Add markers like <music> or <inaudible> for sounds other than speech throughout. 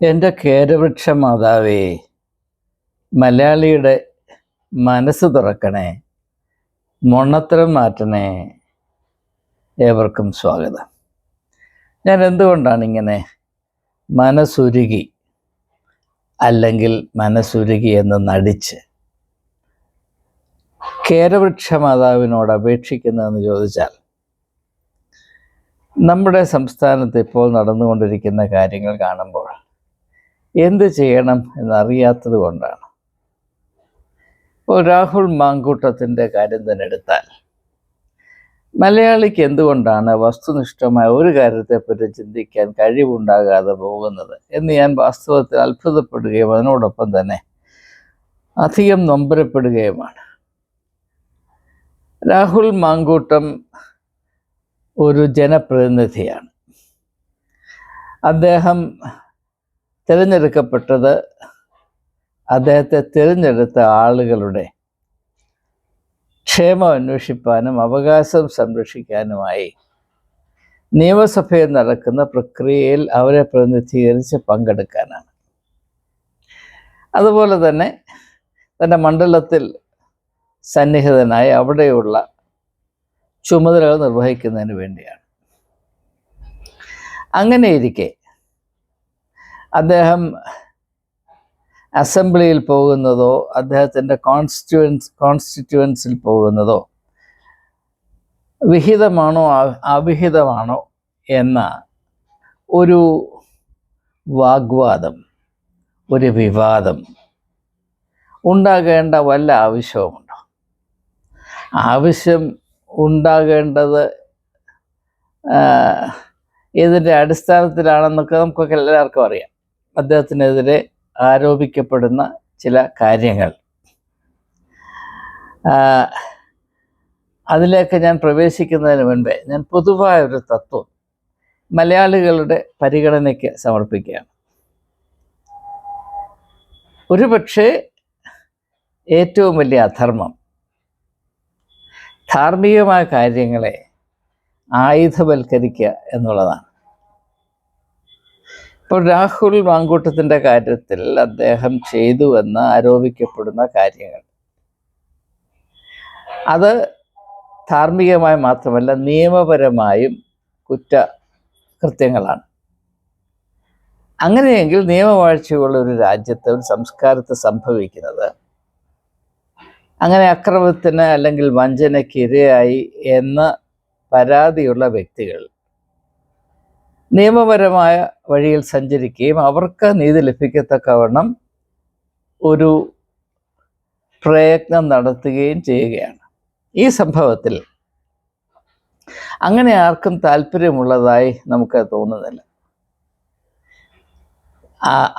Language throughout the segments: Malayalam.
എന്റെ കേരവൃക്ഷ മാതാവേ മലയാളിയുടെ മനസ്സ് തുറക്കണേ മൊണ്ണത്തരം മാറ്റണേ ഏവർക്കും സ്വാഗതം. ഞാൻ എന്തുകൊണ്ടാണ് ഇങ്ങനെ മനസ്സുരുകി അല്ലെങ്കിൽ മനസ്സുരുകി എന്ന് നടിച്ച് കേരവൃക്ഷ മാതാവിനോട് അപേക്ഷിക്കുന്നതെന്ന് ചോദിച്ചാൽ നമ്മുടെ സംസ്ഥാനത്ത് ഇപ്പോൾ നടന്നുകൊണ്ടിരിക്കുന്ന കാര്യങ്ങൾ കാണുമ്പോൾ എന്ത് ചെയ്യണം എന്നറിയാത്തത് കൊണ്ടാണ്. ഇപ്പോൾ രാഹുൽ മാങ്കൂട്ടത്തിന്റെ കാര്യം തന്നെ എടുത്താൽ മലയാളിക്ക് എന്തുകൊണ്ടാണ് വസ്തുനിഷ്ഠമായ ഒരു കാര്യത്തെപ്പറ്റി ചിന്തിക്കാൻ കഴിവുണ്ടാകാതെ പോകുന്നത് എന്ന് ഞാൻ വാസ്തവത്തിൽ അത്ഭുതപ്പെടുകയും അതിനോടൊപ്പം തന്നെ അധികം നൊമ്പരപ്പെടുകയുമാണ്. രാഹുൽ മാങ്കൂട്ടം ഒരു ജനപ്രതിനിധിയാണ്. അദ്ദേഹം തിരഞ്ഞെടുക്കപ്പെട്ടത് അദ്ദേഹത്തെ തിരഞ്ഞെടുത്ത ആളുകളുടെ ക്ഷേമം അന്വേഷിപ്പാനും അവകാശം സംരക്ഷിക്കാനുമായി നിയമസഭയിൽ നടക്കുന്ന പ്രക്രിയയിൽ അവരെ പ്രതിനിധീകരിച്ച് പങ്കെടുക്കാനാണ്. അതുപോലെ തന്നെ തന്റെ മണ്ഡലത്തിൽ സന്നിഹിതനായി അവിടെയുള്ള ചുമതലകൾ നിർവഹിക്കുന്നതിന് വേണ്ടിയാണ്. അങ്ങനെയിരിക്കെ അദ്ദേഹം അസംബ്ലിയിൽ പോകുന്നതോ അദ്ദേഹത്തിന്റെ കോൺസ്റ്റിറ്റ്യുവൻസ് കോൺസ്റ്റിറ്റ്യുവൻസിൽ പോകുന്നതോ വിഹിതമാണോ അവിഹിതമാണോ എന്ന ഒരു വാഗ്വാദം ഒരു വിവാദം ഉണ്ടാകേണ്ട വല്ല ആവശ്യവുമുണ്ടോ? ആവശ്യം ഉണ്ടാകേണ്ടത് ഇതിന്റെ അടിസ്ഥാനത്തിലാണെന്നൊക്കെ നമുക്കൊക്കെ എല്ലാവർക്കും അറിയാം. അദ്ദേഹത്തിനെതിരെ ആരോപിക്കപ്പെടുന്ന ചില കാര്യങ്ങൾ. അതിലേക്ക് ഞാൻ പ്രവേശിക്കുന്നതിന് മുൻപേ ഞാൻ പൊതുവായ ഒരു തത്വം മലയാളികളുടെ പരിഗണനയ്ക്ക് സമർപ്പിക്കുകയാണ്. ഒരുപക്ഷെ ഏറ്റവും വലിയ അധർമ്മം ധാർമ്മികമായ കാര്യങ്ങളെ ആയുധവൽക്കരിക്കുക എന്നുള്ളതാണ്. ഇപ്പോൾ രാഹുൽ മാങ്കൂട്ടത്തിന്റെ കാര്യത്തിൽ അദ്ദേഹം ചെയ്തു എന്ന് ആരോപിക്കപ്പെടുന്ന കാര്യങ്ങൾ. അത് ധാർമ്മികമായി മാത്രമല്ല നിയമപരമായും കുറ്റ കൃത്യങ്ങളാണ് അങ്ങനെയെങ്കിൽ നിയമവാഴ്ചയുള്ള ഒരു രാജ്യത്ത് ഒരു സംസ്കാരത്ത് സംഭവിക്കുന്നത് അങ്ങനെ അക്രമത്തിന് അല്ലെങ്കിൽ വഞ്ചനയ്ക്ക് ഇരയായി എന്ന് പരാതിയുള്ള വ്യക്തികൾ നിയമപരമായ വഴിയിൽ സഞ്ചരിക്കുകയും അവർക്ക് നീതി ലഭിക്കത്തക്കവണ്ണം ഒരു പ്രയത്നം നടത്തുകയും ചെയ്യുകയാണ്. ഈ സംഭവത്തിൽ അങ്ങനെ ആർക്കും താല്പര്യമുള്ളതായി നമുക്ക് തോന്നുന്നില്ല.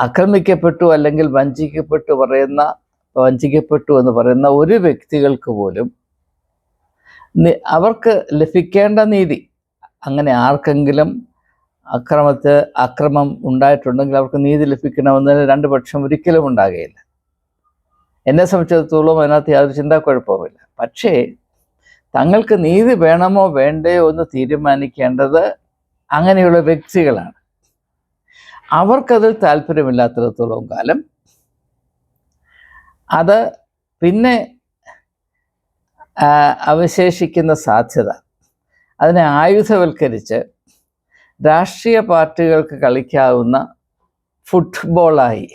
ആക്രമിക്കപ്പെട്ടു അല്ലെങ്കിൽ വഞ്ചിക്കപ്പെട്ടു പറയുന്ന വഞ്ചിക്കപ്പെട്ടു എന്ന് പറയുന്ന ഒരു വ്യക്തികൾക്ക് പോലും അവർക്ക് ലഭിക്കേണ്ട നീതി അങ്ങനെ ആർക്കെങ്കിലും അക്രമത്തെ അക്രമം ഉണ്ടായിട്ടുണ്ടെങ്കിൽ അവർക്ക് നീതി ലഭിക്കണമെന്നതിന് രണ്ട് പക്ഷം ഒരിക്കലും ഉണ്ടാകുകയില്ല. എന്നെ സംബന്ധിച്ചിടത്തോളം അതിനകത്ത് യാതൊരു ചിന്താക്കുഴപ്പവുമില്ല. പക്ഷേ തങ്ങൾക്ക് നീതി വേണമോ വേണ്ടയോ എന്ന് തീരുമാനിക്കേണ്ടത് അങ്ങനെയുള്ള വ്യക്തികളാണ്. അവർക്കതിൽ താല്പര്യമില്ലാത്തിടത്തോളം കാലം അത് പിന്നെ അവശേഷിക്കുന്ന സാധ്യത. അതിനെ ആയുധവൽക്കരിച്ച് രാഷ്ട്രീയ പാർട്ടികൾക്ക് കളിക്കാവുന്ന ഫുട്ബോളായി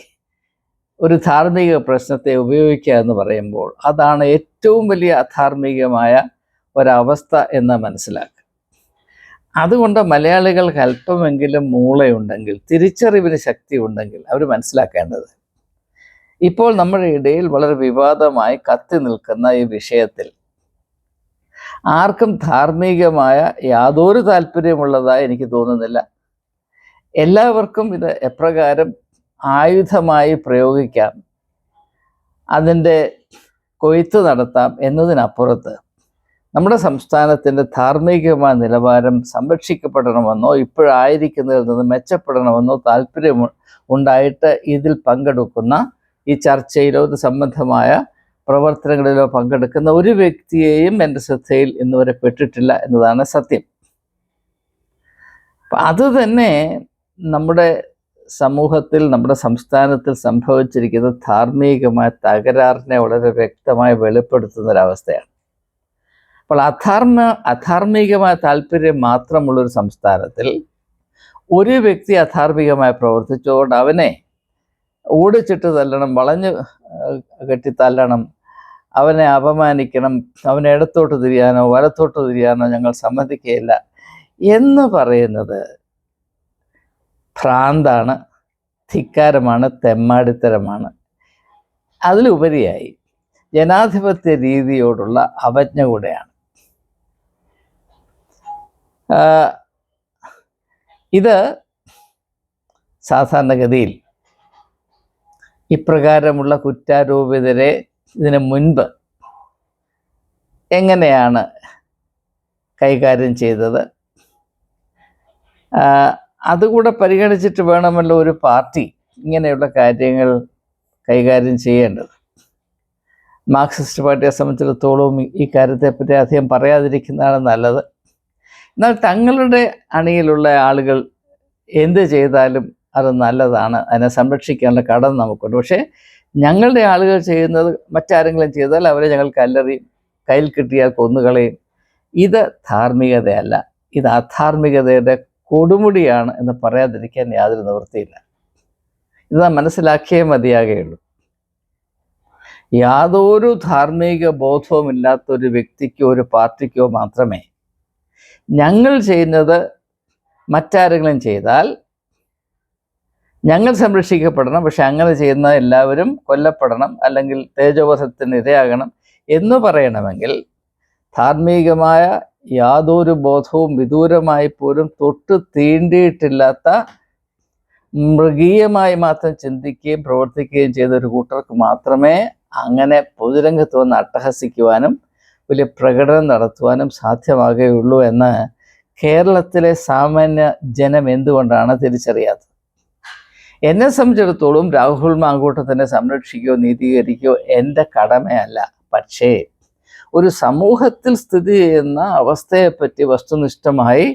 ഒരു ധാർമ്മിക പ്രശ്നത്തെ ഉപയോഗിക്കുക എന്ന് പറയുമ്പോൾ അതാണ് ഏറ്റവും വലിയ അധാർമികമായ ഒരവസ്ഥ എന്ന് മനസ്സിലാക്കുക. അതുകൊണ്ട് മലയാളികൾക്ക് അല്പമെങ്കിലും മൂളയുണ്ടെങ്കിൽ തിരിച്ചറിവിന് ശക്തി ഉണ്ടെങ്കിൽ അവർ മനസ്സിലാക്കേണ്ടത് ഇപ്പോൾ നമ്മുടെ ഇടയിൽ വളരെ വിവാദമായി കത്തി നിൽക്കുന്ന ഈ വിഷയത്തിൽ ആർക്കും ധാർമ്മികമായ യാതൊരു താല്പര്യമുള്ളതായി എനിക്ക് തോന്നുന്നില്ല. എല്ലാവർക്കും ഇത് എപ്രകാരം ആയുധമായി പ്രയോഗിക്കാം അതിന്റെ കൊയ്ത്ത് നടത്താം എന്നതിനപ്പുറത്ത് നമ്മുടെ സംസ്ഥാനത്തിന്റെ ധാർമ്മികമായ നിലവാരം സംരക്ഷിക്കപ്പെടണമെന്നോ ഇപ്പോഴായിരിക്കുന്നതിൽ നിന്ന് മെച്ചപ്പെടണമെന്നോ താല്പര്യം ഉണ്ടായിട്ട് ഇതിൽ പങ്കെടുക്കുന്ന ഈ ചർച്ചയിലോ ഇത് സംബന്ധമായ പ്രവർത്തനങ്ങളിലോ പങ്കെടുക്കുന്ന ഒരു വ്യക്തിയെയും എന്റെ ശ്രദ്ധയിൽ ഇന്ന് വരെ പെട്ടിട്ടില്ല എന്നതാണ് സത്യം. അപ്പം അത് തന്നെ നമ്മുടെ സമൂഹത്തിൽ നമ്മുടെ സംസ്ഥാനത്തിൽ സംഭവിച്ചിരിക്കുന്ന ധാർമ്മികമായ തകരാറിനെ വളരെ വ്യക്തമായി വെളിപ്പെടുത്തുന്ന ഒരവസ്ഥയാണ് അപ്പോൾ അധാർമ്മ അധാർമികമായ താല്പര്യം മാത്രമുള്ളൊരു സംസ്ഥാനത്തിൽ ഒരു വ്യക്തി അധാർമികമായി പ്രവർത്തിച്ചുകൊണ്ട് അവനെ ഓടിച്ചിട്ട് തല്ലണം വളഞ്ഞ് കെട്ടി തല്ലണം അവനെ അപമാനിക്കണം അവനെ ഇടത്തോട്ട് തിരിയാനോ വലത്തോട്ട് തിരിയാനോ ഞങ്ങൾ സമ്മതിക്കുകയില്ല. എന്ന് പറയുന്നത് ഭ്രാന്താണ് ധിക്കാരമാണ് തെമ്മാടിത്തരമാണ്. അതിലുപരിയായി ജനാധിപത്യ രീതിയോടുള്ള അവജ്ഞ കൂടെയാണ്. ഇത് സാധാരണഗതിയിൽ ഇപ്രകാരമുള്ള കുറ്റാരോപിതരെ ഇതിനു മുൻപ് എങ്ങനെയാണ് കൈകാര്യം ചെയ്തത്? അതുകൂടെ പരിഗണിച്ചിട്ട് വേണമല്ലോ ഒരു പാർട്ടി ഇങ്ങനെയുള്ള കാര്യങ്ങൾ കൈകാര്യം ചെയ്യേണ്ടത്. മാർക്സിസ്റ്റ് പാർട്ടിയെ സംബന്ധിച്ചിടത്തോളം ഈ കാര്യത്തെപ്പറ്റി അധികം പറയാതിരിക്കുന്നതാണ് നല്ലത്. എന്നാൽ തങ്ങളുടെ അണിയിലുള്ള ആളുകൾ എന്ത് ചെയ്താലും അത് നല്ലതാണ്. അതിനെ സംരക്ഷിക്കാനുള്ള കടം നമുക്കുണ്ട്. പക്ഷേ ഞങ്ങളുടെ ആളുകൾ ചെയ്യുന്നത് മറ്റാരെങ്കിലും ചെയ്താൽ അവരെ ഞങ്ങൾ കല്ലെറിയും കയ്യിൽ കിട്ടിയാൽ കൊന്നുകളയും. ഇത് ധാർമ്മികതയല്ല. ഇത് അധാർമികതയുടെ കൊടുമുടിയാണ് എന്ന് പറയാതിരിക്കാൻ യാതൊരു നിവൃത്തിയില്ല. ഇത് നാം മനസ്സിലാക്കിയേ മതിയാകുകയുള്ളൂ. യാതൊരു ധാർമ്മിക ബോധവും ഇല്ലാത്ത ഒരു വ്യക്തിക്കോ ഒരു പാർട്ടിക്കോ മാത്രമേ ഞങ്ങൾ ചെയ്യുന്നത് മറ്റാരെങ്കിലും ചെയ്താൽ ഞങ്ങൾ സംരക്ഷിക്കപ്പെടണം പക്ഷെ അങ്ങനെ ചെയ്യുന്ന എല്ലാവരും കൊല്ലപ്പെടണം അല്ലെങ്കിൽ തേജോവധത്തിന് ഇരയാകണം എന്ന് പറയണമെങ്കിൽ ധാർമ്മികമായ യാതൊരു ബോധവും വിദൂരമായി പോലും തൊട്ട് തീണ്ടിയിട്ടില്ലാത്ത മൃഗീയമായി മാത്രം ചിന്തിക്കുകയും പ്രവർത്തിക്കുകയും ചെയ്ത ഒരു കൂട്ടർക്ക് മാത്രമേ അങ്ങനെ പൊതുരംഗത്ത് വന്ന് അട്ടഹസിക്കുവാനും വലിയ പ്രകടനം നടത്തുവാനും സാധ്യമാകുകയുള്ളൂ എന്ന് കേരളത്തിലെ സാമാന്യ ജനം എന്തുകൊണ്ടാണ് തിരിച്ചറിയാത്തത്? എന്നെ സംബന്ധിച്ചിടത്തോളം രാഹുൽ മാങ്കൂട്ടത്തിനെ സംരക്ഷിക്കുകയോ നീതീകരിക്കുകയോ എന്റെ കടമയല്ല. പക്ഷേ ഒരു സമൂഹത്തിൽ സ്ഥിതി ചെയ്യുന്ന അവസ്ഥയെപ്പറ്റി വസ്തുനിഷ്ഠമായി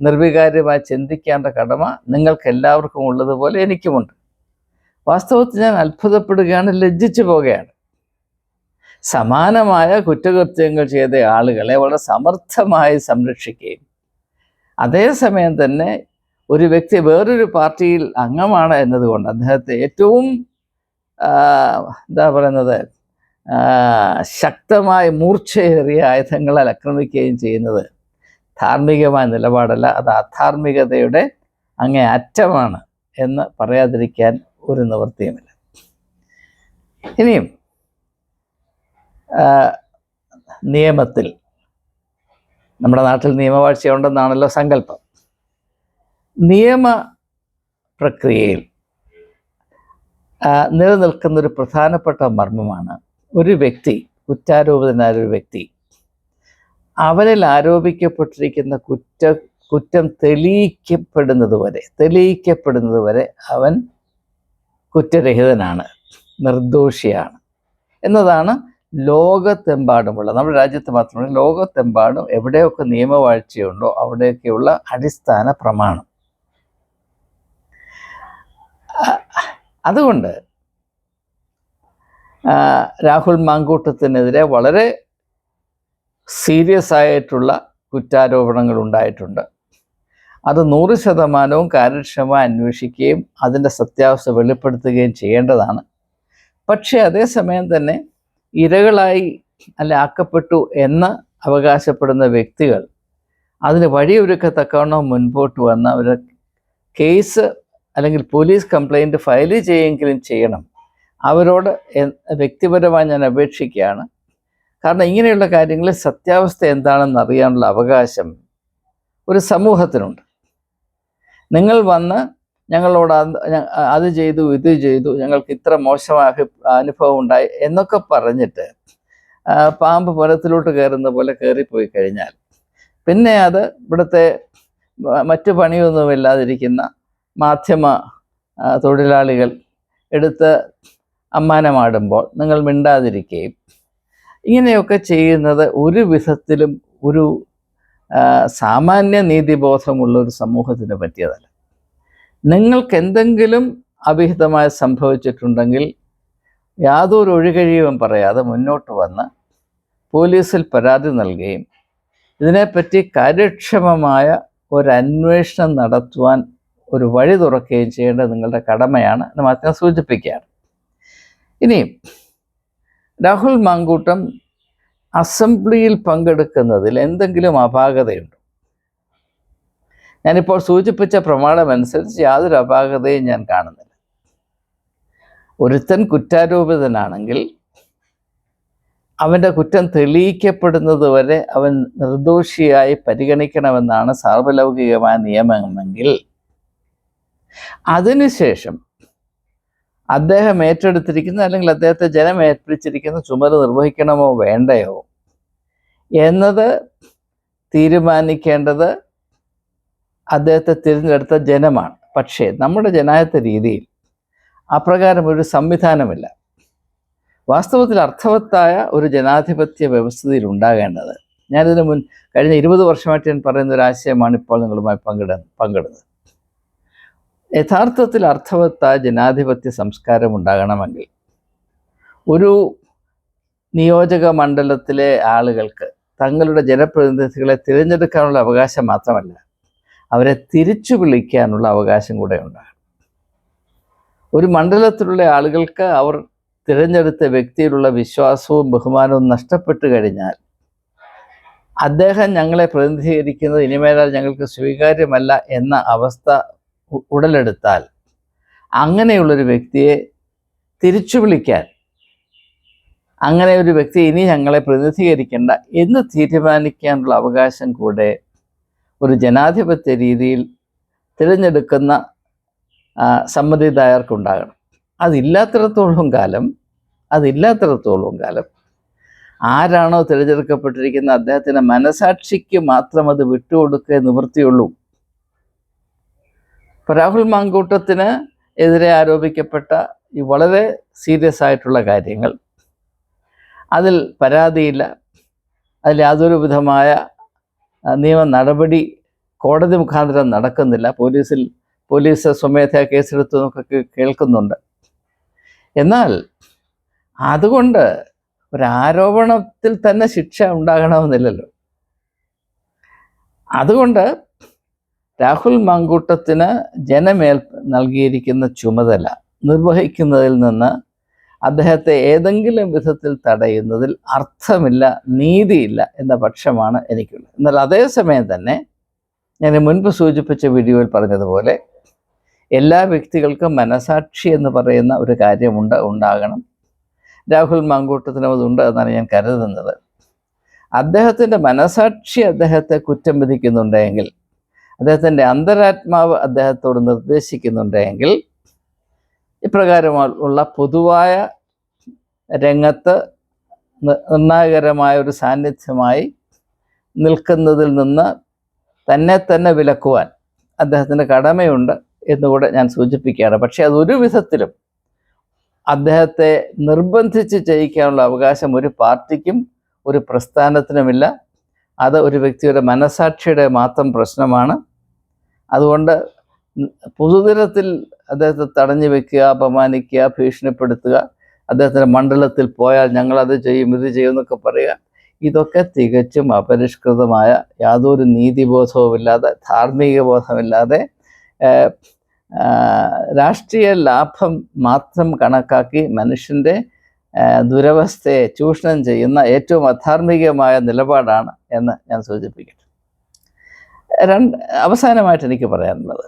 നിർവികാര്യമായി ചിന്തിക്കേണ്ട കടമ നിങ്ങൾക്ക് എല്ലാവർക്കും ഉള്ളതുപോലെ എനിക്കുമുണ്ട്. വാസ്തവത്തിൽ ഞാൻ അത്ഭുതപ്പെടുകയാണ് ലജ്ജിച്ചു പോകുകയാണ് സമാനമായ കുറ്റകൃത്യങ്ങൾ ചെയ്ത ആളുകളെ വളരെ സമർത്ഥമായി സംരക്ഷിക്കുകയും അതേസമയം തന്നെ ഒരു വ്യക്തി വേറൊരു പാർട്ടിയിൽ അംഗമാണ് എന്നതുകൊണ്ട് അദ്ദേഹത്തെ ഏറ്റവും എന്താ പറയുന്നത് ശക്തമായ മൂർച്ചയേറിയ ആയുധങ്ങളാൽ ആക്രമിക്കുകയും ചെയ്യുന്നത് ധാർമ്മികമായ നിലപാടല്ല. അത് അധാർമികതയുടെ അങ്ങേ അറ്റമാണ് എന്ന് പറയാതിരിക്കാൻ ഒരു നിവൃത്തിയുമില്ല. ഇനിയും നിയമത്തിൽ നമ്മുടെ നാട്ടിൽ നിയമവാഴ്ച ഉണ്ടെന്നാണല്ലോ സങ്കല്പം. നിയമ പ്രക്രിയയിൽ നിലനിൽക്കുന്ന ഒരു പ്രധാനപ്പെട്ട മർമ്മമാണ് ഒരു വ്യക്തി കുറ്റാരോപിതനായ ഒരു വ്യക്തി അവനിൽ ആരോപിക്കപ്പെട്ടിരിക്കുന്ന കുറ്റ കുറ്റം തെളിയിക്കപ്പെടുന്നത് വരെ തെളിയിക്കപ്പെടുന്നത് വരെ അവൻ കുറ്റരഹിതനാണ് നിർദോഷിയാണ്. എന്നതാണ് ലോകത്തെമ്പാടുമുള്ള നമ്മുടെ രാജ്യത്ത് മാത്രമല്ല ലോകത്തെമ്പാടും എവിടെയൊക്കെ നിയമവാഴ്ചയുണ്ടോ അവിടെയൊക്കെയുള്ള അടിസ്ഥാന പ്രമാണം. അതുകൊണ്ട് രാഹുൽ മാങ്കൂട്ടത്തിനെതിരെ വളരെ സീരിയസ് ആയിട്ടുള്ള കുറ്റാരോപണങ്ങൾ ഉണ്ടായിട്ടുണ്ട്. അത് നൂറ് ശതമാനവും കാര്യക്ഷമമായി അന്വേഷിക്കുകയും അതിന്റെ സത്യാവസ്ഥ വെളിപ്പെടുത്തുകയും ചെയ്യേണ്ടതാണ്. പക്ഷേ അതേസമയം തന്നെ ഇരകളായി അല്ല ആക്കപ്പെട്ടു എന്ന് അവകാശപ്പെടുന്ന വ്യക്തികൾ അതിന് വഴിയൊരുക്കത്തക്കവണ്ണം മുൻപോട്ട് വന്ന് അവർ കേസ് അല്ലെങ്കിൽ പോലീസ് കംപ്ലൈന്റ് ഫയൽ ചെയ്യുമെങ്കിലും ചെയ്യണം. അവരോട് വ്യക്തിപരമായി ഞാൻ അപേക്ഷിക്കുകയാണ്. കാരണം ഇങ്ങനെയുള്ള കാര്യങ്ങളിൽ സത്യാവസ്ഥ എന്താണെന്ന് അറിയാനുള്ള അവകാശം ഒരു സമൂഹത്തിനുണ്ട്. നിങ്ങൾ വന്ന് ഞങ്ങളോട് അത് ചെയ്തു ഇത് ചെയ്തു ഞങ്ങൾക്ക് ഇത്ര മോശമായ അനുഭവം ഉണ്ടായി എന്നൊക്കെ പറഞ്ഞിട്ട് പാമ്പ് പുരത്തിലോട്ട് കയറുന്ന പോലെ കയറിപ്പോയി കഴിഞ്ഞാൽ. പിന്നെ അത് ഇവിടുത്തെ മറ്റു പണിയൊന്നുമില്ലാതിരിക്കുന്ന മാധ്യമ തൊഴിലാളികൾ എടുത്ത് അമ്മാനമാടുമ്പോൾ നിങ്ങൾ മിണ്ടാതിരിക്കുകയും ഇങ്ങനെയൊക്കെ ചെയ്യുന്നത് ഒരു വിധത്തിലും ഒരു സാമാന്യ നീതിബോധമുള്ള ഒരു സമൂഹത്തിന് പറ്റിയതല്ല. നിങ്ങൾക്ക് എന്തെങ്കിലും അവിഹിതമായി സംഭവിച്ചിട്ടുണ്ടെങ്കിൽ യാതൊരു ഒഴികഴിയും പറയാതെ മുന്നോട്ട് വന്ന് പോലീസിൽ പരാതി നൽകുകയും ഇതിനെപ്പറ്റി കാര്യക്ഷമമായ ഒരു അന്വേഷണം നടത്തുവാൻ ഒരു വഴി തുറക്കുകയും ചെയ്യേണ്ടത് നിങ്ങളുടെ കടമയാണ് എന്ന് മാത്രം സൂചിപ്പിക്കുകയാണ്. ഇനി രാഹുൽ മാങ്കൂട്ടം അസംബ്ലിയിൽ പങ്കെടുക്കുന്നതിൽ എന്തെങ്കിലും അപാകതയുണ്ടോ? ഞാനിപ്പോൾ സൂചിപ്പിച്ച പ്രമാണമനുസരിച്ച് യാതൊരു അപാകതയും ഞാൻ കാണുന്നില്ല. ഒരുത്തൻ കുറ്റാരോപിതനാണെങ്കിൽ അവന്റെ കുറ്റം തെളിയിക്കപ്പെടുന്നത് വരെ അവൻ നിർദോഷിയായി പരിഗണിക്കണമെന്നാണ് സാർവലൗകികമായ നിയമമെങ്കിൽ അതിനുശേഷം അദ്ദേഹം ഏറ്റെടുത്തിരിക്കുന്ന അല്ലെങ്കിൽ അദ്ദേഹത്തെ ജനം ഏൽപ്പിച്ചിരിക്കുന്ന ചുമതല നിർവഹിക്കണമോ വേണ്ടയോ എന്നത് തീരുമാനിക്കേണ്ടത് അദ്ദേഹത്തെ തിരഞ്ഞെടുത്ത ജനമാണ്. പക്ഷേ നമ്മുടെ ജനായത്ത രീതിയിൽ അപ്രകാരം ഒരു സംവിധാനമില്ല. വാസ്തവത്തിൽ അർത്ഥവത്തായ ഒരു ജനാധിപത്യ വ്യവസ്ഥയിൽ ഉണ്ടാകേണ്ടത്. ഞാനിതിന് മുൻ കഴിഞ്ഞ ഇരുപത് വർഷമായിട്ട് ഞാൻ പറയുന്ന ഒരു ആശയമാണ് ഇപ്പോൾ നിങ്ങളുമായി പങ്കിട പങ്കിടുന്നത്. യഥാർത്ഥത്തിൽ അർത്ഥവത്ത ജനാധിപത്യ സംസ്കാരം ഉണ്ടാകണമെങ്കിൽ ഒരു നിയോജക മണ്ഡലത്തിലെ ആളുകൾക്ക് തങ്ങളുടെ ജനപ്രതിനിധികളെ തിരഞ്ഞെടുക്കാനുള്ള അവകാശം മാത്രമല്ല അവരെ തിരിച്ചു വിളിക്കാനുള്ള അവകാശം കൂടെ ഉണ്ടാകും ഒരു മണ്ഡലത്തിലുള്ള ആളുകൾക്ക് അവർ തിരഞ്ഞെടുത്ത വ്യക്തിയിലുള്ള വിശ്വാസവും ബഹുമാനവും നഷ്ടപ്പെട്ടു കഴിഞ്ഞാൽ അദ്ദേഹം ഞങ്ങളെ പ്രതിനിധീകരിക്കുന്നത് ഇനിമേലാൽ ഞങ്ങൾക്ക് സ്വീകാര്യമല്ല എന്ന അവസ്ഥ ഉടലെടുത്താൽ അങ്ങനെയുള്ളൊരു വ്യക്തിയെ തിരിച്ചു വിളിക്കാൻ അങ്ങനെ ഒരു വ്യക്തി ഇനി ഞങ്ങളെ പ്രതിനിധീകരിക്കേണ്ട എന്ന് തീരുമാനിക്കാനുള്ള അവകാശം കൂടെ ഒരു ജനാധിപത്യ രീതിയിൽ തിരഞ്ഞെടുക്കുന്ന സമ്മതിദായർക്കുണ്ടാകണം അതില്ലാത്തിടത്തോളം കാലം അതില്ലാത്തിടത്തോളം കാലം ആരാണോ തിരഞ്ഞെടുക്കപ്പെട്ടിരിക്കുന്ന അദ്ദേഹത്തിന്റെ മനസാക്ഷിക്ക് മാത്രം അത് വിട്ടുകൊടുക്കേ നിവൃത്തിയുള്ളൂ. ഇപ്പൊ രാഹുൽ മാങ്കൂട്ടത്തിന് എതിരെ ആരോപിക്കപ്പെട്ട ഈ വളരെ സീരിയസ് ആയിട്ടുള്ള കാര്യങ്ങൾ. അതിൽ പരാതിയില്ല. അതിൽ യാതൊരു വിധമായ നിയമ നടപടി കോടതി മുഖാന്തരം നടക്കുന്നില്ല. പോലീസിൽ പോലീസ് സ്വമേധയാ കേസെടുത്തു എന്നൊക്കെ കേൾക്കുന്നുണ്ട്. എന്നാൽ അതുകൊണ്ട് ഒരാരോപണത്തിൽ തന്നെ ശിക്ഷ ഉണ്ടാകണമെന്നില്ലല്ലോ. അതുകൊണ്ട് രാഹുൽ മാങ്കൂട്ടത്തിന് ജനമേൽ നൽകിയിരിക്കുന്ന ചുമതല നിർവഹിക്കുന്നതിൽ നിന്ന് അദ്ദേഹത്തെ ഏതെങ്കിലും വിധത്തിൽ തടയുന്നതിൽ അർത്ഥമില്ല നീതിയില്ല എന്ന പക്ഷമാണ് എനിക്കുള്ളത്. എന്നാൽ അതേസമയം തന്നെ ഞാൻ മുൻപ് സൂചിപ്പിച്ച വീഡിയോയിൽ പറഞ്ഞതുപോലെ എല്ലാ വ്യക്തികൾക്കും മനസാക്ഷി എന്ന് പറയുന്ന ഒരു കാര്യമുണ്ട് ഉണ്ടാകണം. രാഹുൽ മാങ്കൂട്ടത്തിനും അതുണ്ട് എന്നാണ് ഞാൻ കരുതുന്നത്. അദ്ദേഹത്തിന്റെ മനസാക്ഷി അദ്ദേഹത്തെ കുറ്റം വിധിക്കുന്നുണ്ടെങ്കിൽ അദ്ദേഹത്തിന്റെ അന്തരാത്മാവ് അദ്ദേഹത്തോട് നിർദ്ദേശിക്കുന്നുണ്ടെങ്കിൽ ഇപ്രകാരമുള്ള പൊതുവായ രംഗത്ത് നിർണായകരമായ ഒരു സാന്നിധ്യമായി നിൽക്കുന്നതിൽ നിന്ന് തന്നെ തന്നെ വിലക്കുവാൻ അദ്ദേഹത്തിന്റെ കടമയുണ്ട് എന്നുകൂടെ ഞാൻ സൂചിപ്പിക്കുകയാണ്. പക്ഷേ അതൊരു വിധത്തിലും അദ്ദേഹത്തെ നിർബന്ധിച്ച് ചെയ്യിക്കാനുള്ള അവകാശം ഒരു പാർട്ടിക്കും ഒരു പ്രസ്ഥാനത്തിനുമില്ല. അത് ഒരു വ്യക്തിയുടെ മനസാക്ഷിയുടെ മാത്രം പ്രശ്നമാണ്. അതുകൊണ്ട് പൊതുതലത്തിൽ അദ്ദേഹത്തെ തടഞ്ഞു വെക്കുക അപമാനിക്കുക ഭീഷണിപ്പെടുത്തുക അദ്ദേഹത്തിന്റെ മണ്ഡലത്തിൽ പോയാൽ ഞങ്ങൾ അത് ചെയ്യും ഇത് ചെയ്യും എന്നൊക്കെ പറയുക ഇതൊക്കെ തികച്ചും അപരിഷ്കൃതമായ യാതൊരു നീതിബോധവുമില്ലാതെ ധാർമ്മിക ബോധമില്ലാതെ രാഷ്ട്രീയ ലാഭം മാത്രം കണക്കാക്കി മനുഷ്യന്റെ ദുരവസ്ഥയെ ചൂഷണം ചെയ്യുന്ന ഏറ്റവും അധാർമികമായ നിലപാടാണ് എന്ന് ഞാൻ സൂചിപ്പിക്കട്ടെ രണ്ട് അവസാനമായിട്ട് എനിക്ക് പറയാനുള്ളത്.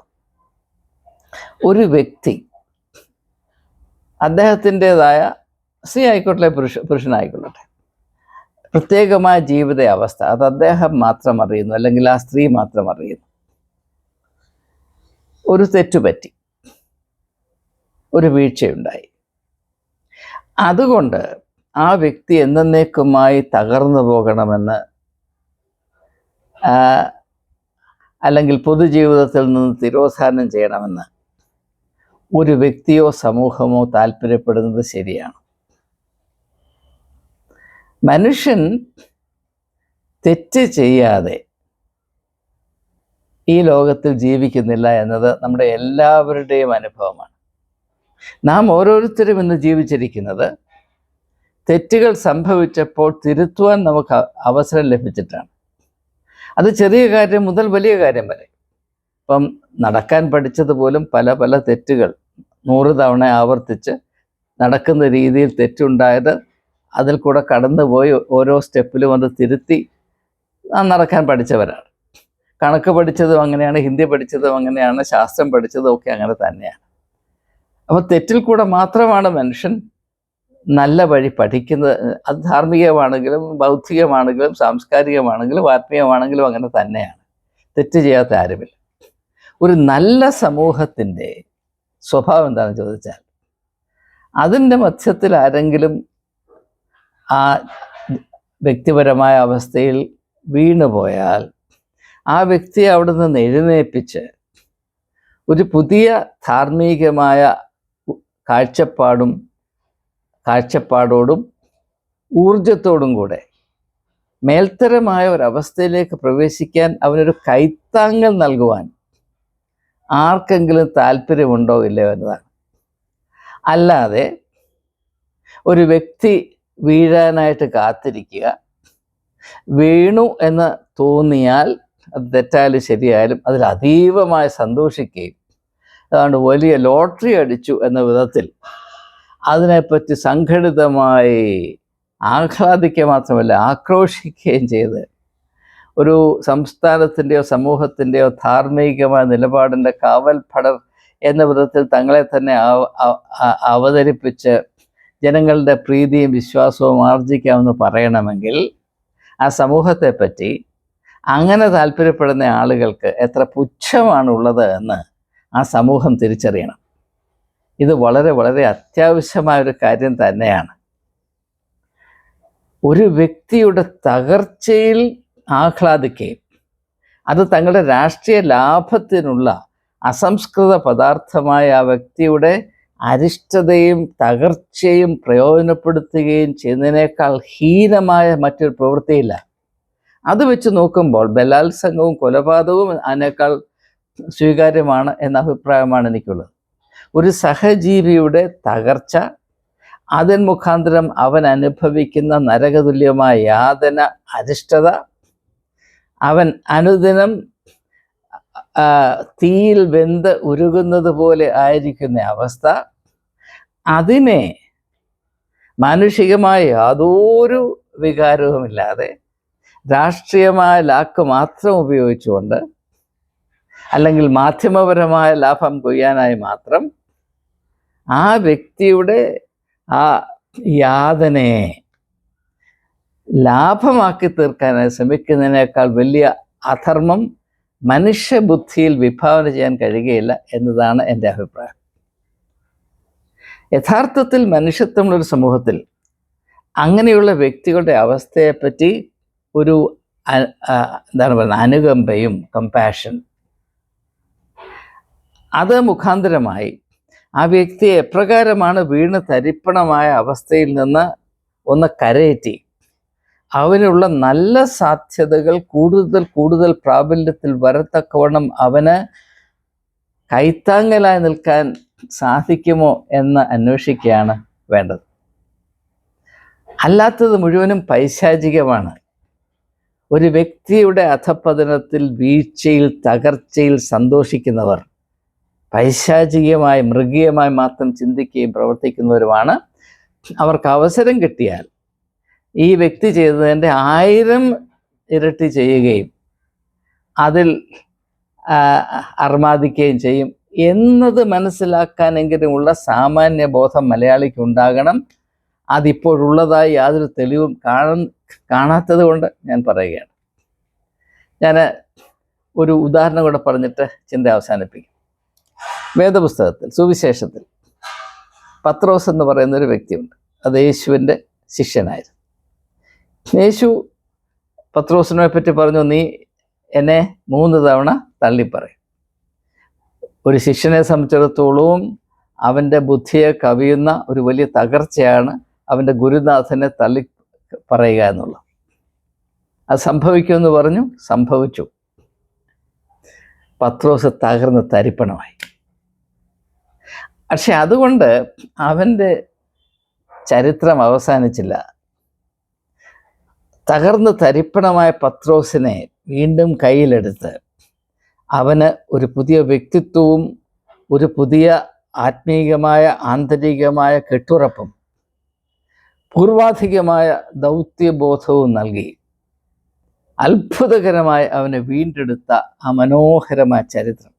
ഒരു വ്യക്തി അദ്ദേഹത്തിന്റെതായ സ്ത്രീ ആയിക്കോട്ടെ പുരുഷ പുരുഷനായിക്കൊള്ളട്ടെ പ്രത്യേകമായ ജീവിത അവസ്ഥ അത് അദ്ദേഹം മാത്രം അറിയുന്നു അല്ലെങ്കിൽ ആ സ്ത്രീ മാത്രം അറിയുന്നു. ഒരു തെറ്റുപറ്റി ഒരു വീഴ്ചയുണ്ടായി. അതുകൊണ്ട് ആ വ്യക്തി എന്നേക്കുമായി തകർന്നു പോകണമെന്ന് അല്ലെങ്കിൽ പൊതുജീവിതത്തിൽ നിന്ന് തിരോധാനം ചെയ്യണമെന്ന് ഒരു വ്യക്തിയോ സമൂഹമോ താല്പര്യപ്പെടുന്നത് ശരിയാണ്. മനുഷ്യൻ തെറ്റ് ചെയ്യാതെ ഈ ലോകത്തിൽ ജീവിക്കുന്നില്ല എന്നത് നമ്മുടെ എല്ലാവരുടെയും അനുഭവമാണ്. നാം ഓരോരുത്തരും ഇന്ന് ജീവിച്ചിരിക്കുന്നത് തെറ്റുകൾ സംഭവിച്ചപ്പോൾ തിരുത്തുവാൻ നമുക്ക് അവസരം ലഭിച്ചിട്ടാണ്. അത് ചെറിയ കാര്യം മുതൽ വലിയ കാര്യം വരെ. ഇപ്പം നടക്കാൻ പഠിച്ചത് പോലും പല പല തെറ്റുകൾ നൂറ് തവണ ആവർത്തിച്ച് നടക്കുന്ന രീതിയിൽ തെറ്റുണ്ടായത് അതിൽ കൂടെ കടന്നുപോയി ഓരോ സ്റ്റെപ്പിലും അത് തിരുത്തി നടക്കാൻ പഠിച്ചവരാണ്. കണക്ക് പഠിച്ചതും അങ്ങനെയാണ് ഹിന്ദി പഠിച്ചതും അങ്ങനെയാണ് ശാസ്ത്രം പഠിച്ചതും ഒക്കെ അങ്ങനെ തന്നെയാണ്. അപ്പോൾ തെറ്റിൽ കൂടെ മാത്രമാണ് മനുഷ്യൻ നല്ല വഴി പഠിക്കുന്നത്. അത് ധാർമ്മികമാണെങ്കിലും ബൗദ്ധികമാണെങ്കിലും സാംസ്കാരികമാണെങ്കിലും ആത്മീയമാണെങ്കിലും അങ്ങനെ തന്നെയാണ്. തെറ്റ് ചെയ്യാത്ത ആരുമില്ല. ഒരു നല്ല സമൂഹത്തിന്റെ സ്വഭാവം എന്താണെന്ന് ചോദിച്ചാൽ അതിന്റെ മധ്യത്തിൽ ആരെങ്കിലും ആ വ്യക്തിപരമായ അവസ്ഥയിൽ വീണുപോയാൽ ആ വ്യക്തിയെ അവിടെ നിന്ന് എഴുന്നേൽപ്പിച്ച് ഒരു പുതിയ ധാർമ്മികമായ കാഴ്ചപ്പാടും കാഴ്ചപ്പാടോടും ഊർജത്തോടും കൂടെ മേൽത്തരമായ ഒരവസ്ഥയിലേക്ക് പ്രവേശിക്കാൻ അവനൊരു കൈത്താങ്ങൽ നൽകുവാൻ ആർക്കെങ്കിലും താല്പര്യമുണ്ടോ ഇല്ലയോ എന്നതാണ്. അല്ലാതെ ഒരു വ്യക്തി വീഴാനായിട്ട് കാത്തിരിക്കുക വീണു എന്ന് തോന്നിയാൽ അത് തെറ്റായാലും ശരിയായാലും അതിൽ അതീവമായി സന്തോഷിക്കുകയും അതുകൊണ്ട് വലിയ ലോട്ടറി അടിച്ചു എന്ന വിധത്തിൽ അതിനെപ്പറ്റി സംഘടിതമായി ആഹ്ലാദിക്കുക മാത്രമല്ല ആക്രോശിക്കുകയും ചെയ്ത് ഒരു സംസ്ഥാനത്തിന്റെയോ സമൂഹത്തിന്റെയോ ധാർമ്മികമായ നിലപാടിന്റെ കാവൽ പടർ എന്ന വിധത്തിൽ തങ്ങളെ തന്നെ അവ- അവ- അവതരിപ്പിച്ച് ജനങ്ങളുടെ പ്രീതിയും വിശ്വാസവും ആർജിക്കാമെന്ന് പറയണമെങ്കിൽ ആ സമൂഹത്തെപ്പറ്റി അങ്ങനെ താല്പര്യപ്പെടുന്ന ആളുകൾക്ക് എത്ര പുച്ഛമാണുള്ളത് എന്ന് ആ സമൂഹം തിരിച്ചറിയണം. ഇത് വളരെ വളരെ അത്യാവശ്യമായ ഒരു കാര്യം തന്നെയാണ്. ഒരു വ്യക്തിയുടെ തകർച്ചയിൽ ആഹ്ലാദിക്കുകയും അത് തങ്ങളുടെ രാഷ്ട്രീയ ലാഭത്തിനുള്ള അസംസ്കൃത പദാർത്ഥമായ ആ വ്യക്തിയുടെ അരിഷ്ടതയും തകർച്ചയും പ്രയോജനപ്പെടുത്തുകയും ചെയ്യുന്നതിനേക്കാൾ ഹീനമായ മറ്റൊരു പ്രവൃത്തിയില്ല. അത് വെച്ച് നോക്കുമ്പോൾ ബലാത്സംഗവും കൊലപാതകവും അതിനേക്കാൾ സ്വീകാര്യമാണ് എന്ന അഭിപ്രായമാണ് എനിക്കുള്ളത്. ഒരു സഹജീവിയുടെ തകർച്ച അതിൻ മുഖാന്തരം അവൻ അനുഭവിക്കുന്ന നരകതുല്യമായ യാതന അരിഷ്ടത അവൻ അനുദിനം തീയിൽ വെന്ത് ഉരുകുന്നത് പോലെ ആയിരിക്കുന്ന അവസ്ഥ അതിനെ മാനുഷികമായ യാതൊരു വികാരവുമില്ലാതെ രാഷ്ട്രീയമായ ലാക്ക് മാത്രം ഉപയോഗിച്ചുകൊണ്ട് അല്ലെങ്കിൽ മാധ്യമപരമായ ലാഭം കൊയ്യാനായി മാത്രം ആ വ്യക്തിയുടെ ആ യാതനയെ ലാഭമാക്കി തീർക്കാനായി ശ്രമിക്കുന്നതിനേക്കാൾ വലിയ അധർമ്മം മനുഷ്യബുദ്ധിയിൽ വിഭാവന ചെയ്യാൻ കഴിയുകയില്ല എന്നതാണ് എന്റെ അഭിപ്രായം. യഥാർത്ഥത്തിൽ മനുഷ്യത്വമുള്ളൊരു സമൂഹത്തിൽ അങ്ങനെയുള്ള വ്യക്തികളുടെ അവസ്ഥയെപ്പറ്റി ഒരു എന്താണ് പറയുന്നത് അനുകമ്പയും കമ്പാഷൻ അത് മുഖാന്തരമായി. ആ വ്യക്തിയെ എപ്രകാരമാണ് വീണ് തരിപ്പണമായ അവസ്ഥയിൽ നിന്ന് ഒന്ന് കരയറ്റി. അവനുള്ള നല്ല സാധ്യതകൾ കൂടുതൽ കൂടുതൽ പ്രാബല്യത്തിൽ വരത്തക്കവണ്ണം അവന് കൈത്താങ്ങലായി നിൽക്കാൻ സാധിക്കുമോ എന്ന് അന്വേഷിക്കുകയാണ് വേണ്ടത്. അല്ലാത്തത് മുഴുവനും പൈശാചികമാണ്. ഒരു വ്യക്തിയുടെ അധപ്പതനത്തിൽ വീഴ്ചയിൽ തകർച്ചയിൽ സന്തോഷിക്കുന്നവർ പൈശാചികമായി മൃഗീയമായി മാത്രം ചിന്തിക്കുകയും പ്രവർത്തിക്കുന്നവരുമാണ്. അവർക്ക് അവസരം കിട്ടിയാൽ ഈ വ്യക്തി ചെയ്തതിന്റെ ആയിരം ഇരട്ടി ചെയ്യുകയും അതിൽ അർമാദിക്കുകയും ചെയ്യും എന്നത് മനസ്സിലാക്കാനെങ്കിലും ഉള്ള സാമാന്യ ബോധം മലയാളിക്ക് ഉണ്ടാകണം. അതിപ്പോഴുള്ളതായി യാതൊരു തെളിവും കാണ കാണാത്തത് കൊണ്ട് ഞാൻ പറയുകയാണ്. ഞാൻ ഒരു ഉദാഹരണം കൂടെ പറഞ്ഞിട്ട് ചിന്ത അവസാനിപ്പിക്കും. വേദപുസ്തകത്തിൽ സുവിശേഷത്തിൽ. പത്രോസ് എന്ന് പറയുന്ന ഒരു വ്യക്തിയുണ്ട്. അത് യേശുവിന്റെ ശിഷ്യനായിരുന്നു. യേശു പത്രോസിനെ പറ്റി പറഞ്ഞു നീ എന്നെ മൂന്ന് തവണ തള്ളിപ്പറയും. ഒരു ശിഷ്യനെ സംബന്ധിച്ചിടത്തോളവും അവന്റെ ബുദ്ധിയെ കവിയുന്ന ഒരു വലിയ തകർച്ചയാണ് അവന്റെ ഗുരുനാഥനെ തള്ളി പറയുക എന്നുള്ളത്. അത് സംഭവിക്കുമെന്ന് പറഞ്ഞു സംഭവിച്ചു. പത്രോസ് തകർന്ന് തരിപ്പണമായി. പക്ഷെ അതുകൊണ്ട് അവന്റെ ചരിത്രം അവസാനിച്ചില്ല. തകർന്ന് തരിപ്പണമായ പത്രോസിനെ വീണ്ടും കയ്യിലെടുത്ത് അവന് ഒരു പുതിയ വ്യക്തിത്വവും ഒരു പുതിയ ആത്മീയമായ ആന്തരികമായ കെട്ടുറപ്പും പൂർവാധികമായ ദൗത്യബോധവും നൽകി. അത്ഭുതകരമായി അവനെ വീണ്ടെടുത്ത ആ മനോഹരമായ ചരിത്രം.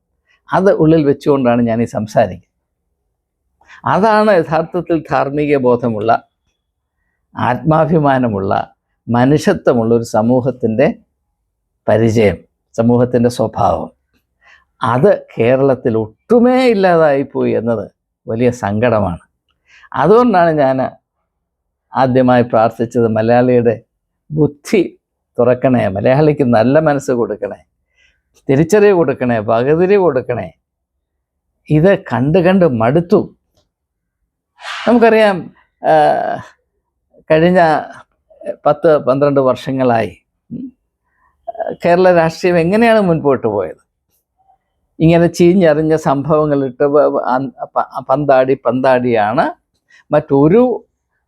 അത് ഉള്ളിൽ വെച്ചുകൊണ്ടാണ് ഞാൻ ഈ സംസാരിക്കുന്നത്. അതാണ് യഥാർത്ഥത്തിൽ ധാർമ്മിക ബോധമുള്ള ആത്മാഭിമാനമുള്ള മനുഷ്യത്വമുള്ള ഒരു സമൂഹത്തിന്റെ പരിചയം സമൂഹത്തിന്റെ സ്വഭാവം. അത് കേരളത്തിൽ ഒട്ടുമേ ഇല്ലാതായിപ്പോയി എന്നത് വലിയ സങ്കടമാണ്. അതുകൊണ്ടാണ് ഞാൻ ആദ്യമായി പ്രാർത്ഥിച്ചത് മലയാളിയുടെ ബുദ്ധി തുറക്കണേ മലയാളിക്ക് നല്ല മനസ്സ് കൊടുക്കണേ തിരിച്ചറിവ് കൊടുക്കണേ പകുതിരി കൊടുക്കണേ. ഇത് കണ്ട് കണ്ട് മടുത്തു. നമുക്കറിയാം കഴിഞ്ഞ പത്ത് പന്ത്രണ്ട് വർഷങ്ങളായി കേരള രാഷ്ട്രീയം എങ്ങനെയാണ് മുൻപോട്ട് പോയത്? ഇങ്ങനെ ചീഞ്ഞറിഞ്ഞ സംഭവങ്ങളിട്ട് പന്താടി പന്താടിയാണ്. മറ്റൊരു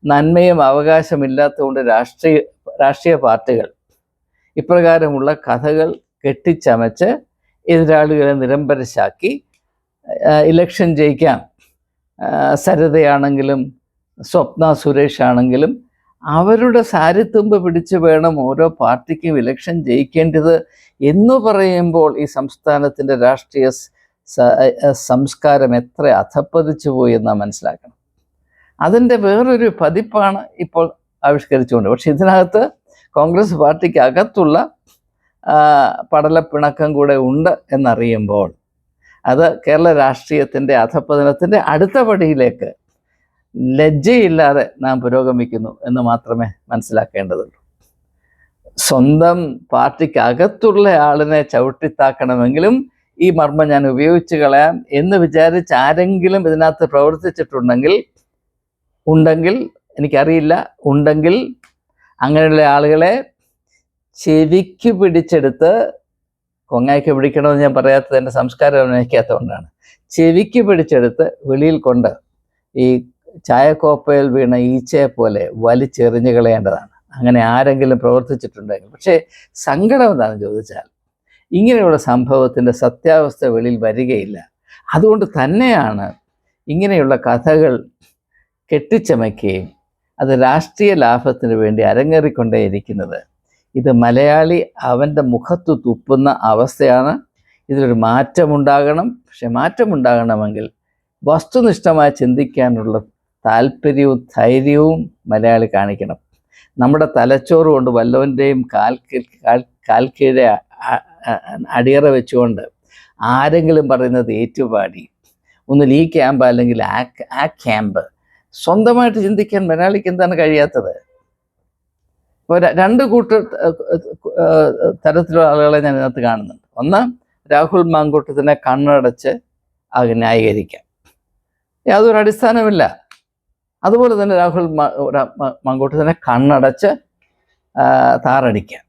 നന്മയും അവകാശമില്ലാത്തതുകൊണ്ട് രാഷ്ട്രീയ രാഷ്ട്രീയ പാർട്ടികൾ ഇപ്രകാരമുള്ള കഥകൾ കെട്ടിച്ചമച്ച് എതിരാളികളെ നിരമ്പരശാക്കി ഇലക്ഷൻ ജയിക്കാം സരിതയാണെങ്കിലും സ്വപ്ന സുരേഷ് ആണെങ്കിലും അവരുടെ സാരിത്തുമ്പ് പിടിച്ച് വേണം ഓരോ പാർട്ടിക്കും ഇലക്ഷൻ ജയിക്കേണ്ടത് എന്ന് പറയുമ്പോൾ ഈ സംസ്ഥാനത്തിന്റെ രാഷ്ട്രീയ സംസ്കാരം എത്ര അധപ്പതിച്ചു പോയി എന്ന് മനസ്സിലാക്കണം. അതിന്റെ വേറൊരു പതിപ്പാണ് ഇപ്പോൾ ആവിഷ്കരിച്ചുകൊണ്ട്. പക്ഷെ ഇതിനകത്ത് കോൺഗ്രസ് പാർട്ടിക്ക് അകത്തുള്ള പടലപ്പിണക്കം കൂടെ ഉണ്ട് എന്നറിയുമ്പോൾ അത് കേരള രാഷ്ട്രീയത്തിന്റെ അധപ്പതനത്തിന്റെ അടുത്ത പടിയിലേക്ക് ലജ്ജയില്ലാതെ നാം പുരോഗമിക്കുന്നു എന്ന് മാത്രമേ മനസ്സിലാക്കേണ്ടതുള്ളൂ. സ്വന്തം പാർട്ടിക്ക് അകത്തുള്ള ആളിനെ ചവിട്ടിത്താക്കണമെങ്കിലും ഈ മർമ്മം ഞാൻ ഉപയോഗിച്ച് കളയാം എന്ന് വിചാരിച്ച് ആരെങ്കിലും ഇതിനകത്ത് പ്രവർത്തിച്ചിട്ടുണ്ടെങ്കിൽ ഉണ്ടെങ്കിൽ എനിക്കറിയില്ല ഉണ്ടെങ്കിൽ അങ്ങനെയുള്ള ആളുകളെ ചെവിക്ക് പിടിച്ചെടുത്ത് കൊങ്ങായ്ക്ക് പിടിക്കണമെന്ന് ഞാൻ പറയാത്തത് എന്റെ സംസ്കാരം അഭിനയിക്കാത്തതുകൊണ്ടാണ്. ചെവിക്ക് പിടിച്ചെടുത്ത് വെളിയിൽ കൊണ്ട് ഈ ചായക്കോപ്പയിൽ വീണ ഈച്ചയെ പോലെ വലിച്ചെറിഞ്ഞു കളയേണ്ടതാണ്. അങ്ങനെ ആരെങ്കിലും പ്രവർത്തിച്ചിട്ടുണ്ടെങ്കിൽ. പക്ഷേ സങ്കടം എന്താണെന്ന് ചോദിച്ചാൽ ഇങ്ങനെയുള്ള സംഭവത്തിന്റെ സത്യാവസ്ഥ വെളിയിൽ വരികയില്ല. അതുകൊണ്ട് തന്നെയാണ് ഇങ്ങനെയുള്ള കഥകൾ കെട്ടിച്ചമയ്ക്കുകയും അത് രാഷ്ട്രീയ ലാഭത്തിന് വേണ്ടി അരങ്ങേറിക്കൊണ്ടേയിരിക്കുന്നത്. ഇത് മലയാളി അവന്റെ മുഖത്ത് തുപ്പുന്ന അവസ്ഥയാണ്. ഇതിലൊരു മാറ്റമുണ്ടാകണം. പക്ഷെ മാറ്റമുണ്ടാകണമെങ്കിൽ വസ്തുനിഷ്ഠമായി ചിന്തിക്കാനുള്ള താല്പര്യവും ധൈര്യവും മലയാളി കാണിക്കണം. നമ്മുടെ തലച്ചോറ് കൊണ്ട് വല്ലവന്റെയും കാൽ കാൽ കാൽ കീഴെ അ- അ- അ- അടിയറ വെച്ചുകൊണ്ട് ആരെങ്കിലും പറയുന്നത് ഏറ്റുപാടി. ഒന്നിൽ ഈ ക്യാമ്പ് അല്ലെങ്കിൽ ആ ആ ക്യാമ്പ്. സ്വന്തമായിട്ട് ചിന്തിക്കാൻ മലയാളിക്ക് എന്താണ് കഴിയാത്തത്? ഇപ്പോൾ ര- രണ്ട് കൂട്ട തരത്തിലുള്ള ആളുകളെ ഞാൻ ഇതിനകത്ത് കാണുന്നുണ്ട്. ഒന്ന് രാഹുൽ മാങ്കൂട്ടത്തിനെ കണ്ണടച്ച് അത് ന്യായീകരിക്കാം. യാതൊരു അടിസ്ഥാനമില്ല അതുപോലെ തന്നെ രാഹുൽ മാങ്കൂട്ടത്തിനെ കണ്ണടച്ച് താറടിക്കാം.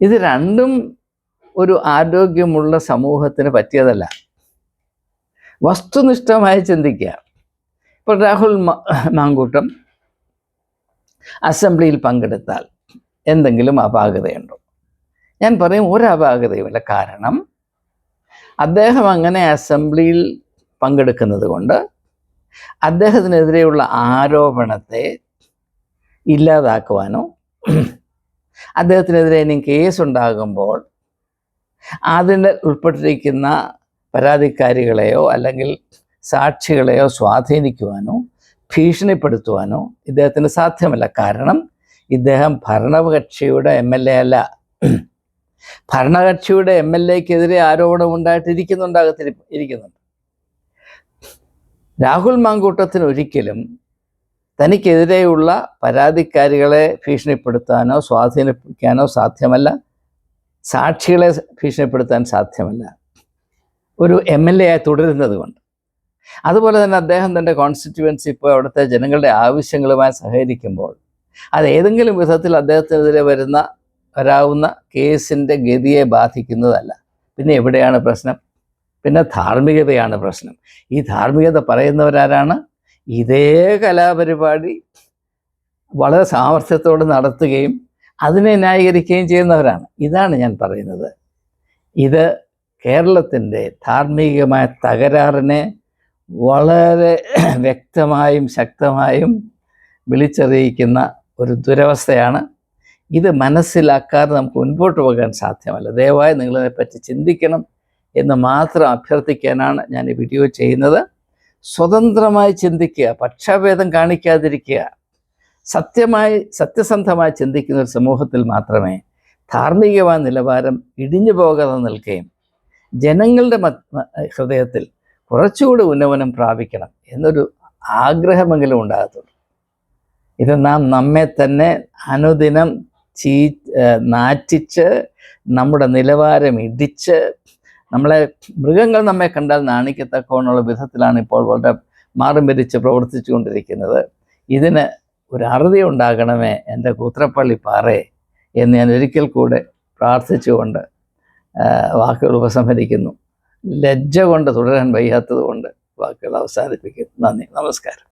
ഇത് രണ്ടും ഒരു ആരോഗ്യമുള്ള സമൂഹത്തിന് പറ്റിയതല്ല. വസ്തുനിഷ്ഠമായി ചിന്തിക്കുക. ഇപ്പോൾ രാഹുൽ മാങ്കൂട്ടം അസംബ്ലിയിൽ പങ്കെടുത്താൽ എന്തെങ്കിലും അപാകതയുണ്ടോ? ഞാൻ പറയും ഒരു അപാകതയുമില്ല. കാരണം അദ്ദേഹം അങ്ങനെ അസംബ്ലിയിൽ പങ്കെടുക്കുന്നത് കൊണ്ട് അദ്ദേഹത്തിനെതിരെയുള്ള ആരോപണത്തെ ഇല്ലാതാക്കുവാനോ അദ്ദേഹത്തിനെതിരെ ഇനി കേസ് ഉണ്ടാകുമ്പോൾ അതിൽ ഉൾപ്പെട്ടിരിക്കുന്ന പരാതിക്കാരികളെയോ അല്ലെങ്കിൽ സാക്ഷികളെയോ സ്വാധീനിക്കുവാനോ ഭീഷണിപ്പെടുത്തുവാനോ ഇദ്ദേഹത്തിന് സാധ്യമല്ല. കാരണം ഇദ്ദേഹം ഭരണകക്ഷിയുടെ എം എൽ എ അല്ല. ഭരണകക്ഷിയുടെ എം എൽ എക്കെതിരെ ആരോപണം ഉണ്ടായിട്ടിരിക്കുന്നുണ്ടാകത്തി ഇരിക്കുന്നുണ്ട്. രാഹുൽ മാങ്കൂട്ടത്തിന് ഒരിക്കലും തനിക്കെതിരെയുള്ള പരാതിക്കാരികളെ ഭീഷണിപ്പെടുത്താനോ സ്വാധീനിപ്പിക്കാനോ സാധ്യമല്ല. സാക്ഷികളെ ഭീഷണിപ്പെടുത്താൻ സാധ്യമല്ല. ഒരു എം എൽ എ ആയി തുടരുന്നത് കൊണ്ട്. അതുപോലെ തന്നെ അദ്ദേഹം തന്റെ കോൺസ്റ്റിറ്റ്യുവൻസി ഇപ്പോൾ അവിടുത്തെ ജനങ്ങളുടെ ആവശ്യങ്ങളുമായി സഹകരിക്കുമ്പോൾ അത് ഏതെങ്കിലും വിധത്തിൽ അദ്ദേഹത്തിനെതിരെ വരുന്ന വരാവുന്ന കേസിന്റെ ഗതിയെ ബാധിക്കുന്നതല്ല. പിന്നെ എവിടെയാണ് പ്രശ്നം? പിന്നെ ധാർമ്മികതയാണ് പ്രശ്നം. ഈ ധാർമ്മികത പറയുന്നവരാരാണ്? ഇതേ കലാപരിപാടി വളരെ സാമർഥ്യത്തോടെ നടത്തുകയും അതിനെ ന്യായീകരിക്കുകയും ചെയ്യുന്നവരാണ്. ഇതാണ് ഞാൻ പറയുന്നത്. ഇത് കേരളത്തിന്റെ ധാർമ്മികമായ തകരാറിനെ വളരെ <clears throat> വ്യക്തമായും ശക്തമായും വിളിച്ചറിയിക്കുന്ന ഒരു ദുരവസ്ഥയാണ്. ഇത് മനസ്സിലാക്കാതെ നമുക്ക് മുൻപോട്ട് പോകാൻ സാധ്യമല്ല. ദയവായി നിങ്ങളിതിനെപ്പറ്റി ചിന്തിക്കണം എന്ന് മാത്രം അഭ്യർത്ഥിക്കാനാണ് ഞാൻ ഈ വീഡിയോ ചെയ്യുന്നത്. സ്വതന്ത്രമായി ചിന്തിക്കുക പക്ഷാഭേദം കാണിക്കാതിരിക്കുക സത്യമായി സത്യസന്ധമായി ചിന്തിക്കുന്ന ഒരു സമൂഹത്തിൽ മാത്രമേ ധാർമ്മികമായ നിലവാരം ഇടിഞ്ഞു പോകാതെ നിൽക്കുകയും ജനങ്ങളുടെ ഹൃദയത്തിൽ കുറച്ചുകൂടി ഉന്നമനം പ്രാപിക്കണം എന്നൊരു ആഗ്രഹമെങ്കിലും ഉണ്ടാകത്തുള്ളൂ. ഇത് നാം നമ്മെ തന്നെ അനുദിനം ചീ നാറ്റിച്ച് നമ്മുടെ നിലവാരം ഇടിച്ച് നമ്മളെ മൃഗങ്ങൾ നമ്മെ കണ്ടാൽ നാണിക്കത്തക്കോണുള്ള വിധത്തിലാണ് ഇപ്പോൾ വളരെ മാറും ഭരിച്ച് പ്രവർത്തിച്ചു കൊണ്ടിരിക്കുന്നത് ഇതിന് ഒരു അറുതി ഉണ്ടാകണമേ എന്റെ കൂത്രപ്പള്ളി പാറേ എന്ന് ഞാൻ ഒരിക്കൽ കൂടെ പ്രാർത്ഥിച്ചുകൊണ്ട് വാക്കുകൾ ഉപസംഹരിക്കുന്നു. ലജ്ജ കൊണ്ട് തുടരാൻ വയ്യാത്തത് കൊണ്ട് വാക്കുകൾ അവസാനിപ്പിക്കും നന്ദി. നമസ്കാരം.